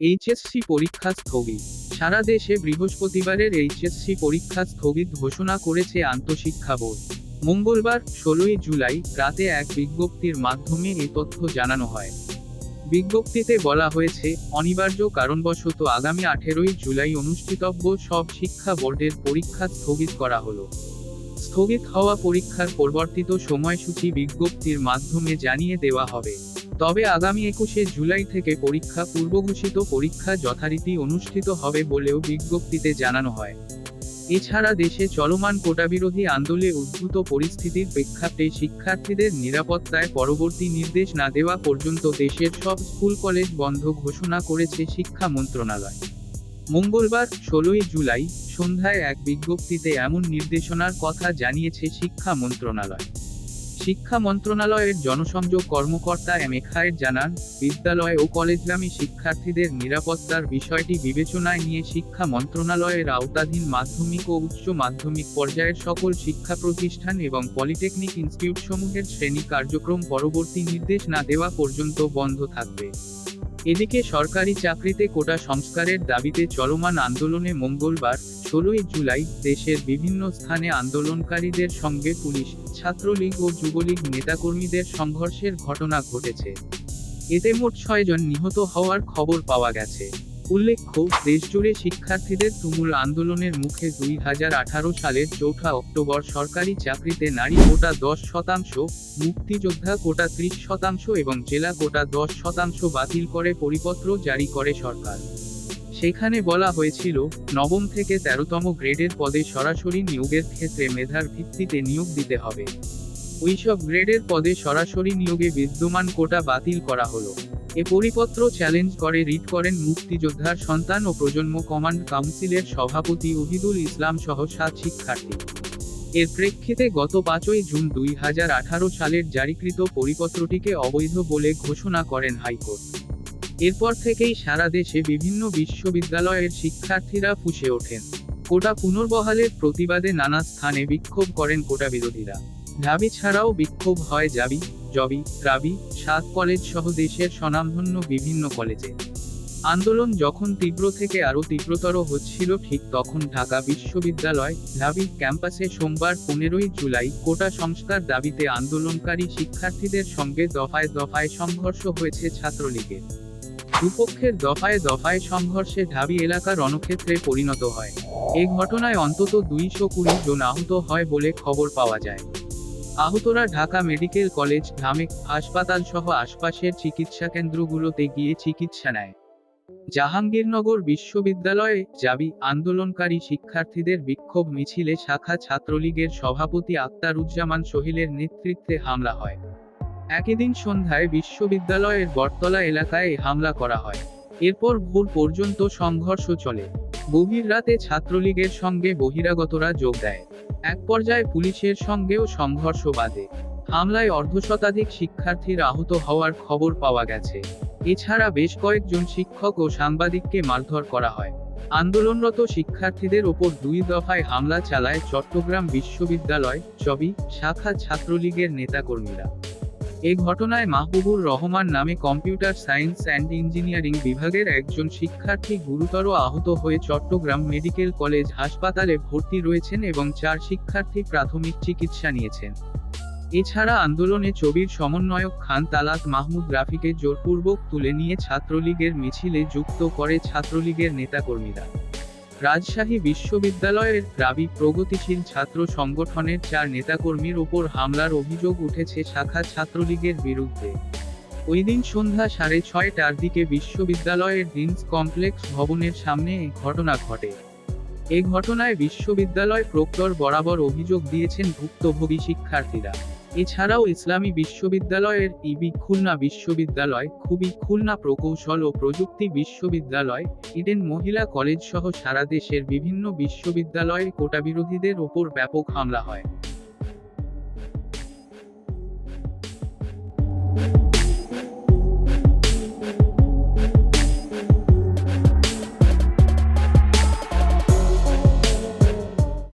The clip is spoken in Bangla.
এইচএসসি পরীক্ষা স্থগিত। সারা দেশে বৃহস্পতিবারের এইচএসসি পরীক্ষা স্থগিত ঘোষণা করেছে আন্তঃশিক্ষা বোর্ড। মঙ্গলবার, ষোলোই জুলাই, রাতে এক বিজ্ঞপ্তির মাধ্যমে এ তথ্য জানানো হয়। বিজ্ঞপ্তিতে বলা হয়েছে, অনিবার্য কারণবশত আগামী আঠেরোই জুলাই অনুষ্ঠিতব্য সব শিক্ষা বোর্ডের পরীক্ষা স্থগিত করা হলো। স্থগিত হওয়া পরীক্ষার পরিবর্তিত সময়সূচি বিজ্ঞপ্তির মাধ্যমে জানিয়ে দেওয়া হবে। তবে আগামী একুশে জুলাই থেকে পরীক্ষা পূর্বঘোষিত পরীক্ষা যথারীতি অনুষ্ঠিত হবে বলেও বিজ্ঞপ্তিতে জানানো হয়। এছাড়া দেশে চলমান কোটাবিরোধী আন্দোলনে উদ্ভূত পরিস্থিতির প্রেক্ষাপটে শিক্ষার্থীদের নিরাপত্তায় পরবর্তী নির্দেশ না দেওয়া পর্যন্ত দেশের সব স্কুল কলেজ বন্ধ ঘোষণা করেছে শিক্ষা মন্ত্রণালয়। মঙ্গলবার, ষোলোই জুলাই, সন্ধ্যায় এক বিজ্ঞপ্তিতে এমন নির্দেশনার কথা জানিয়েছে শিক্ষা মন্ত্রণালয়। শিক্ষা মন্ত্রণালয়ের জনসংযোগ কর্মকর্তা এম এ খায়ের জানান, বিদ্যালয় ও কলেজগামী শিক্ষার্থীদের নিরাপত্তার বিষয়টি বিবেচনায় নিয়ে শিক্ষা মন্ত্রণালয়ের আওতাধীন মাধ্যমিক ও উচ্চ মাধ্যমিক পর্যায়ের সকল শিক্ষা প্রতিষ্ঠান এবং পলিটেকনিক ইনস্টিটিউটসমূহের শ্রেণি কার্যক্রম পরবর্তী নির্দেশ না দেওয়া পর্যন্ত বন্ধ থাকবে। এদিকে সরকারি চাকরিতে কোটা সংস্কারের দাবিতে চলমান আন্দোলনে মঙ্গলবার ষোলোই জুলাই দেশের বিভিন্ন স্থানে আন্দোলনকারীদের সঙ্গে পুলিশ, ছাত্রলীগ ও যুবলীগ নেতাকর্মীদের সংঘর্ষের ঘটনা ঘটেছে। এতে মোট ছয়জন নিহত হওয়ার খবর পাওয়া গেছে। উল্লেখ্য, দেশজুড়ে শিক্ষার্থীদের তুমুল আন্দোলনের মুখে দুই হাজার আঠারো সালের চৌঠা অক্টোবর সরকারি চাকরিতে নারী কোটা দশ শতাংশ, মুক্তিযোদ্ধা কোটা ত্রিশ শতাংশ এবং জেলা কোটা দশ শতাংশ বাতিল করে পরিপত্র জারি করে সরকার। সেখানে বলা হয়েছিল, নবম থেকে তেরোতম গ্রেডের পদে সরাসরি নিয়োগের ক্ষেত্রে মেধার ভিত্তিতে নিয়োগ দিতে হবে। ওইসব গ্রেডের পদে সরাসরি নিয়োগে বিদ্যমান কোটা বাতিল করা হলো। এ পরিপত্র চ্যালেঞ্জ করে রিট করেন মুক্তিযোদ্ধার সন্তান ও প্রজন্ম কমান্ড কাউন্সিলের সভাপতি ওহিদুল ইসলাম সহ সাত শিক্ষার্থী। এর প্রেক্ষিতে গত পাঁচই জুন দুই হাজার আঠারো সালের জারিকৃত পরিপত্রটিকে অবৈধ বলে ঘোষণা করেন হাইকোর্ট। এরপর থেকেই সারা দেশে বিভিন্ন বিশ্ববিদ্যালয়ের শিক্ষার্থীরা ফুসে ওঠেন। কোটা পুনর্বহালের প্রতিবাদে নানা স্থানে বিক্ষোভ করেন কোটা বিরোধীরা। ঢাবি ছাড়াও বিক্ষোভ হয় জাবি, জবি, রাবি, সাত কলেজ সহ দেশের স্বনামধন্য বিভিন্ন কলেজে। আন্দোলন যখন তীব্র থেকে আরও তীব্রতর হচ্ছিল, ঠিক তখন ঢাকা বিশ্ববিদ্যালয় ঢাবি ক্যাম্পাসে সোমবার পনেরোই জুলাই কোটা সংস্কার দাবিতে আন্দোলনকারী শিক্ষার্থীদের সঙ্গে দফায় দফায় সংঘর্ষ হয়েছে ছাত্রলীগের। দুপক্ষের দফায় দফায় সংঘর্ষে ঢাবি এলাকা রণক্ষেত্রে পরিণত হয়। এ ঘটনায় অন্তত দুইশো কুড়ি জন আহত হয় বলে খবর পাওয়া যায়। আহতরা ঢাকা মেডিকেল কলেজ ধামেক হাসপাতাল সহ আশপাশের চিকিৎসা কেন্দ্রগুলোতে গিয়ে চিকিৎসা নেয়। জাহাঙ্গীরনগর বিশ্ববিদ্যালয়ে জাবি আন্দোলনকারী শিক্ষার্থীদের বিক্ষোভ মিছিলে শাখা ছাত্রলীগের সভাপতি আক্তারুজ্জামান সোহেলের নেতৃত্বে হামলা হয়। একই দিন সন্ধ্যায় বিশ্ববিদ্যালয়ের বটতলা এলাকায় হামলা করা হয়। এরপর ভোর পর্যন্ত সংঘর্ষ চলে। গভীর রাতে ছাত্রলীগের সঙ্গে বহিরাগতরা যোগ দেয়। এক পর্যায়ে পুলিশের সঙ্গেও সংঘর্ষ বাধে। হামলায় অর্ধশতাধিক শিক্ষার্থীর আহত হওয়ার খবর পাওয়া গেছে। এছাড়া বেশ কয়েকজন শিক্ষক ও সাংবাদিককে মারধর করা হয়। আন্দোলনরত শিক্ষার্থীদের ওপর দুই দফায় হামলা চালায় চট্টগ্রাম বিশ্ববিদ্যালয় চবি শাখা ছাত্রলীগের নেতাকর্মীরা। এ ঘটনায় মাহবুবুর রহমান নামে কম্পিউটার সায়েন্স অ্যান্ড ইঞ্জিনিয়ারিং বিভাগের একজন শিক্ষার্থী গুরুতর আহত হয়ে চট্টগ্রাম মেডিকেল কলেজ হাসপাতালে ভর্তি রয়েছেন এবং চার শিক্ষার্থী প্রাথমিক চিকিৎসা নিয়েছেন। এছাড়া আন্দোলনে চবির সমন্বয়ক খান তালাত মাহমুদ রাফিকে জোরপূর্বক তুলে নিয়ে ছাত্রলীগের মিছিলে যুক্ত করে ছাত্রলীগের নেতাকর্মীরা। রাজশাহী বিশ্ববিদ্যালয়ের রাবি প্রগতিশীল ছাত্র সংগঠনের চার নেতাকর্মীর ওপর হামলার অভিযোগ উঠেছে শাখা ছাত্রলীগের বিরুদ্ধে। ওই দিন সন্ধ্যা সাড়ে ছয়টার দিকে বিশ্ববিদ্যালয়ের ডিন্স কমপ্লেক্স ভবনের সামনে এই ঘটনা ঘটে। এ ঘটনায় বিশ্ববিদ্যালয় প্রক্টর বরাবর অভিযোগ দিয়েছেন ভুক্তভোগী শিক্ষার্থীরা। এছাড়াও ইসলামী বিশ্ববিদ্যালয়ের ইবি খুলনা বিশ্ববিদ্যালয়, খুবই খুলনা প্রকৌশল ও প্রযুক্তি বিশ্ববিদ্যালয়, ইডেন মহিলা কলেজ সহ সারা দেশের বিভিন্ন বিশ্ববিদ্যালয়ে কোটাবিরোধীদের ওপর ব্যাপক হামলা হয়।